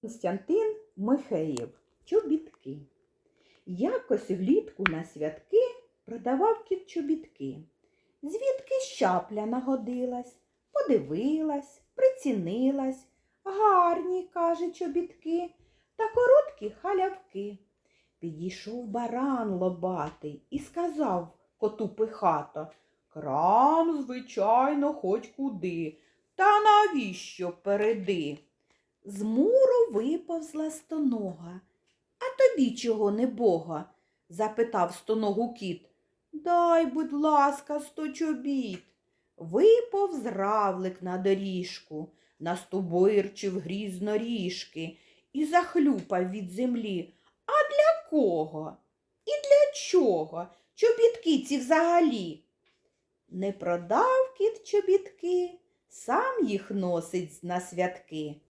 Константин Михеєв. Чобітки. Якось влітку на святки продавав кіт чобітки. Звідки щапля нагодилась, подивилась, прицінилась. Гарні, каже, чобітки, та короткі халявки. Підійшов баран лобатий і сказав коту пихато, крам, звичайно, хоч куди, та навіщо переди? З муру виповзла стонога. А тобі чого не бога? запитав стоногу кіт. Дай, будь ласка, сто чобіт. Виповз равлик на доріжку, настубирчив грізно ріжки і захлюпав від землі. А для кого? І для чого? Чобітки ці взагалі? Не продав кіт чобітки, сам їх носить на святки.